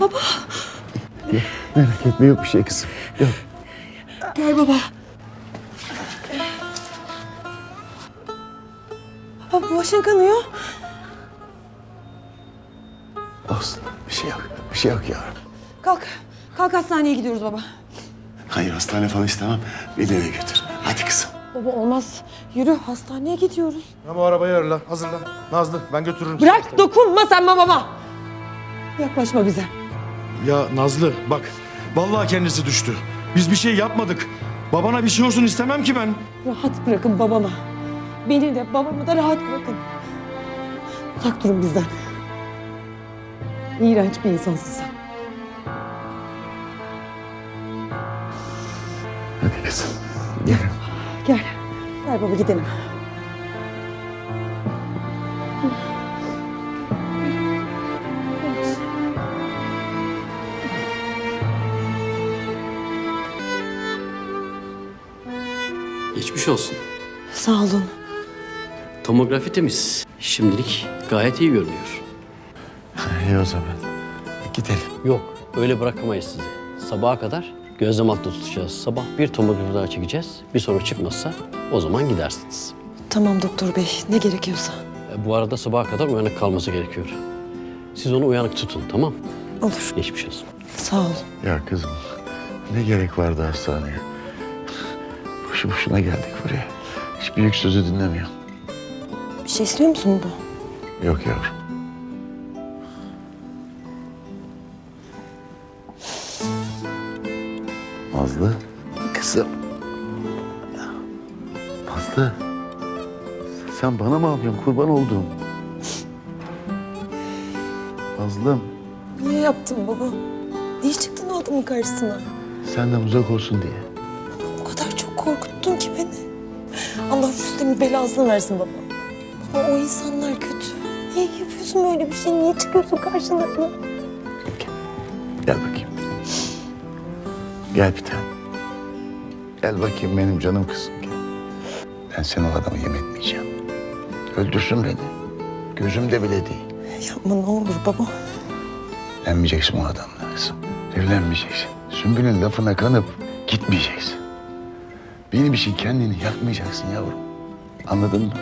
Baba. Merak etme yok bir şey kızım. Yok. Gel baba. Baba başın kanıyor. Olsun. Bir şey yok. Bir şey yok yavrum. Kalk. Kalk hastaneye gidiyoruz baba. Hayır hastane falan istemem. Beni eve götür. Hadi kızım. Baba olmaz. Yürü hastaneye gidiyoruz. Ama o arabayı ayarla, hazırla. Nazlı, ben götürürüm. Bırak dokunma sen babama. Yaklaşma bize. Ya Nazlı, bak. Vallahi kendisi düştü. Biz bir şey yapmadık. Babana bir şey olsun istemem ki ben. Rahat bırakın babama. Beni de babamı da rahat bırakın. Uzak durun bizden. İğrenç bir insansın sen. Hadi kızım. Gel. Gel. Gel baba gidelim. Geçmiş olsun. Sağ olun. Tomografi temiz. Şimdilik gayet iyi görünüyor. İyi o zaman. Gidelim. Yok, öyle bırakamayız sizi. Sabaha kadar gözlem altında tutacağız. Sabah bir tomografi daha çekeceğiz. Bir sorun çıkmazsa o zaman gidersiniz. Tamam doktor bey ne gerekiyorsa. E, Bu arada sabaha kadar uyanık kalması gerekiyor. Siz onu uyanık tutun, tamam? Olur. Geçmiş olsun. Sağ ol. Ya kızım ne gerek vardı hastaneye? Boşu boşuna geldik buraya. Hiç büyük sözü dinlemiyor. Bir şey istiyor musun baba? Yok yavrum. Nazlı. Kızım. Nazlı. Sen bana mı ağlıyorsun kurban olduğum? Nazlım. Niye yaptın baba? Niye çıktın o adamın karşısına? Senden uzak olsun diye. Korkuttun ki beni. Allah Rüstem'in belasını versin baba. Baba o insanlar kötü. Niye yapıyorsun böyle bir şey? Niye çıkıyorsun karşılarına? Gel bakayım. Gel bir tane. Gel bakayım benim canım kızım gel. Ben seni o adamı yem etmeyeceğim. Öldürsün beni. Gözümde bile değil. Yapma ne olur baba. Evlenmeyeceksin o adamla kızım. Evlenmeyeceksin. Sümbül'ün lafına kanıp gitmeyeceksin. Benim için kendini yakmayacaksın yavrum. Anladın mı?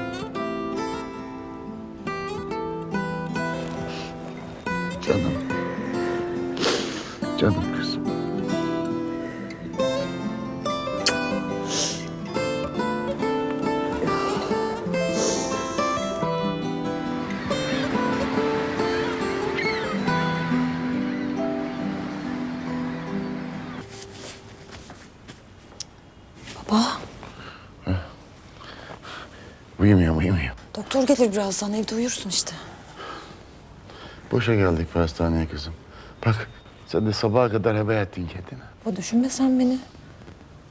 Uyumuyorum, uyumuyorum. doktor gelir birazdan evde uyursun işte. Boşa geldik bu hastaneye kızım. Bak sen de sabaha kadar heba ettin kendini. Baba düşünme sen beni.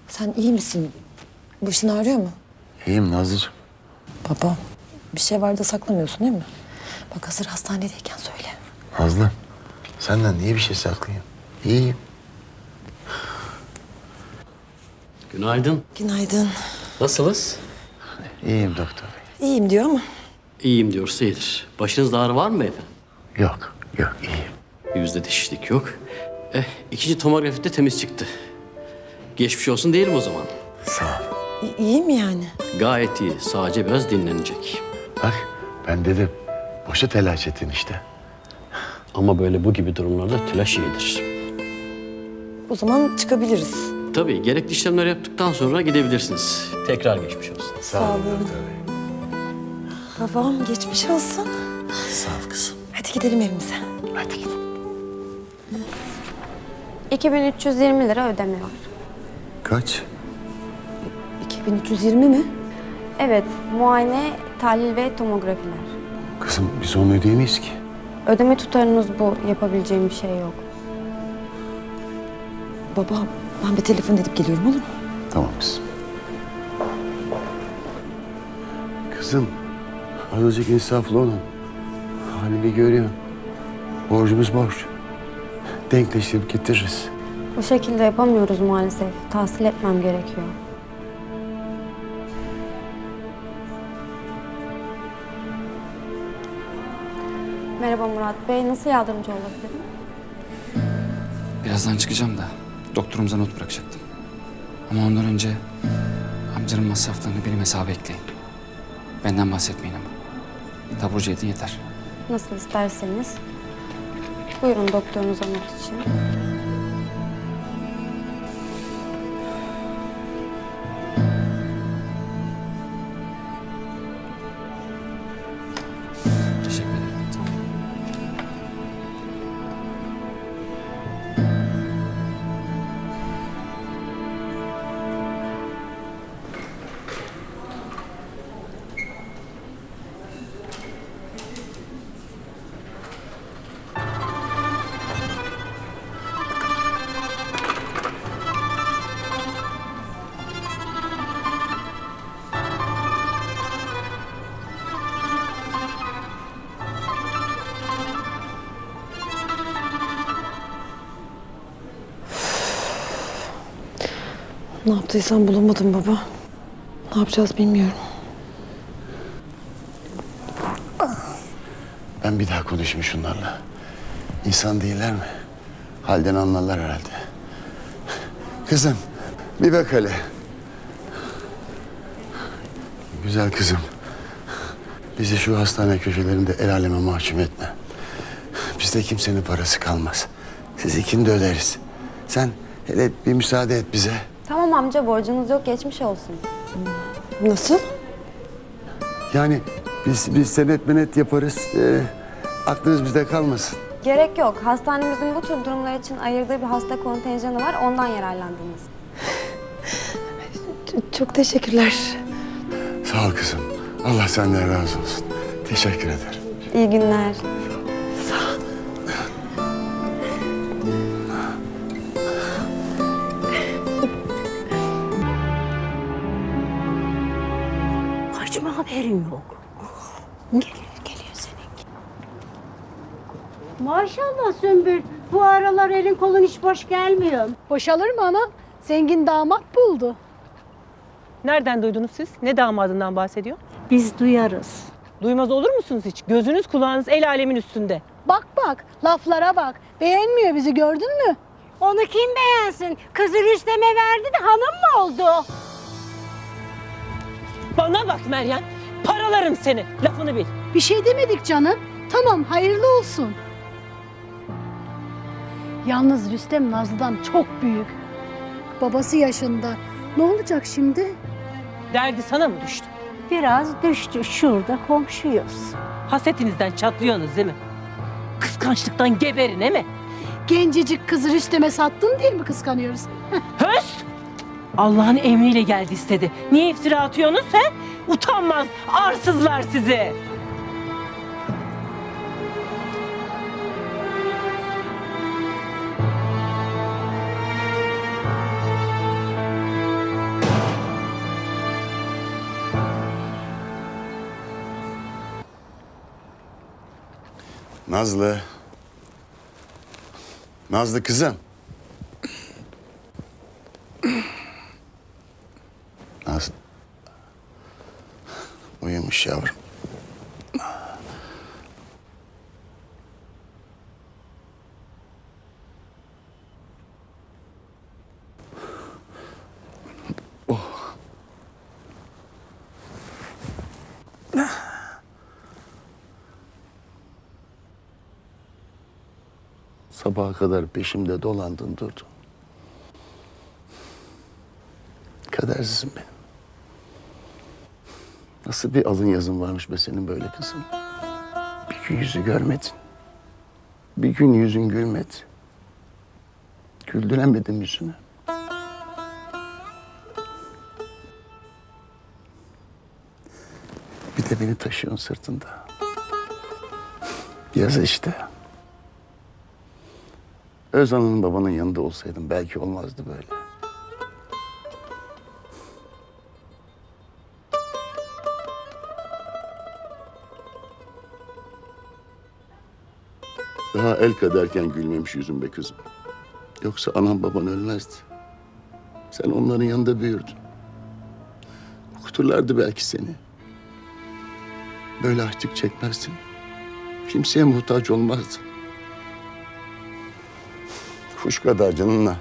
Sen iyi misin? Başın ağrıyor mu? İyiyim Nazlıcığım. Baba bir şey var da saklamıyorsun değil mi? Bak hazır hastanedeyken söyle. Nazlı senden niye bir şey saklayayım? İyiyim. Günaydın. Günaydın. Nasılsınız? İyiyim doktor bey. İyiyim diyor ama İyiyim diyorsa iyidir. Başınızda ağrı var mı efendim? Yok, yok iyiyim. Yüzde şişlik yok. Eh, ikinci tomografi de temiz çıktı. Geçmiş olsun diyelim o zaman. Sağ ol. İ- iyi mi yani? Gayet iyi. Sadece biraz dinlenecek. Bak ben dedim. Boşa telaş ettin işte. Ama böyle bu gibi durumlarda telaş iyidir. O zaman çıkabiliriz. Tabii gerekli işlemler yaptıktan sonra gidebilirsiniz. Tekrar geçmiş olsun. Sağ olun. Babam geçmiş olsun. Sağ ol kızım. Hadi gidelim evimize. Hadi git. 2320 lira ödeme var. Kaç? 2320 mi? Evet, muayene, tahlil ve tomografiler. Kızım biz onu ödeyemeyiz ki. Ödeme tutarınız bu. Yapabileceğim bir şey yok. Baba ben bir telefon edip geliyorum olur mu? Tamam kızım. Kızım azıcık insaflı olun. Halini görüyorsun. Borcumuz borç. Denkleştirip getiririz. Bu şekilde yapamıyoruz maalesef. Tahsil etmem gerekiyor. Merhaba Murat Bey, nasıl yardımcı olabilirim? Birazdan çıkacağım da doktorumuza not bırakacaktım. Ama ondan önce amcanın masraflarını benim hesaba ekleyin. Benden bahsetmeyin ama. Taburcu edin yeter. Nasıl isterseniz. Buyurun doktorunuza not için. Ne yaptıysam bulamadım baba. Ne yapacağız bilmiyorum. Ben bir daha konuşayım şunlarla. İnsan değiller mi? Halden anlarlar herhalde. Kızım bir bak hele. Güzel kızım. Bizi şu hastane köşelerinde el aleme mahkum etme. Bizde kimsenin parası kalmaz. Siz ikini de öderiz. Sen hele bir müsaade et bize. Tamam amca borcunuz yok geçmiş olsun. Nasıl? Yani biz biz senet menet yaparız. Ee, aklınız bizde kalmasın. Gerek yok. Hastanemizin bu tür durumlar için ayırdığı bir hasta kontenjanı var. Ondan yararlandınız. Çok teşekkürler. Sağ ol kızım. Allah senden razı olsun. Teşekkür ederim. İyi günler. Haberin yok? Geliyor, geliyor seninki. Maşallah Sümbül. Bu aralar elin kolun hiç boş gelmiyor. Boşalır mı ana? Zengin damat buldu. Nereden duydunuz siz? Ne damadından bahsediyor? Biz duyarız. Duymaz olur musunuz hiç? Gözünüz kulağınız el alemin üstünde. Bak bak, laflara bak. Beğenmiyor bizi gördün mü? Onu kim beğensin? Kızı Rüstem'e verdi de hanım mı oldu? Bana bak Meryem. Paralarım seni. Lafını bil. Bir şey demedik canım. Tamam, hayırlı olsun. Yalnız Rüstem Nazlı'dan çok büyük. Babası yaşında. Ne olacak şimdi? Derdi sana mı düştü? Biraz düştü. Şurada komşuyuz. Hasetinizden çatlıyorsunuz değil mi? Kıskançlıktan geberin değil mi? Gencecik kızı Rüstem'e sattın diye mi kıskanıyoruz? Allah'ın emriyle geldi istedi. Niye iftira atıyorsunuz he? Utanmaz, arsızlar sizi. Nazlı. Nazlı kızım. Nazlı. Uyumuş yavrum. Sabaha kadar peşimde dolandın durdun. Kadersizim benim. Nasıl bir alın yazın varmış be senin böyle kızım. Bir gün yüzü görmedin. Bir gün yüzün gülmedi. Güldüremedim yüzünü. Bir de beni taşıyorsun sırtında. Yaz işte. Özan'ın babanın yanında olsaydım belki olmazdı böyle. Daha el kaderken gülmemiş yüzüm be kızım. Yoksa anam baban ölmezdi. Sen onların yanında büyürdün. Okuturlardı belki seni. Böyle açlık çekmezdin. Kimseye muhtaç olmazdın. kuş kadar canınla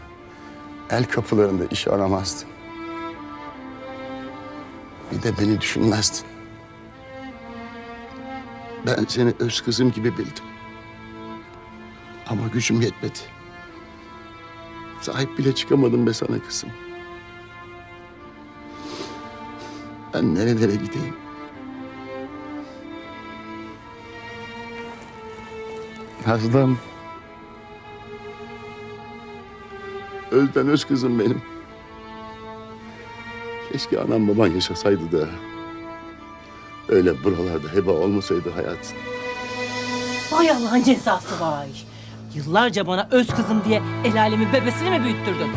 el kapılarında iş aramazdın. Bir de beni düşünmezdin. Ben seni öz kızım gibi bildim. Ama gücüm yetmedi. Sahip bile çıkamadım be sana kızım. Ben nerelere gideyim? Nazlım. Özden öz kızım benim. Keşke anam baban yaşasaydı da. Öyle buralarda heba olmasaydı hayat. Vay Allah'ın cezası vay. Yıllarca bana öz kızım diye el alemin bebesini mi büyüttürdün?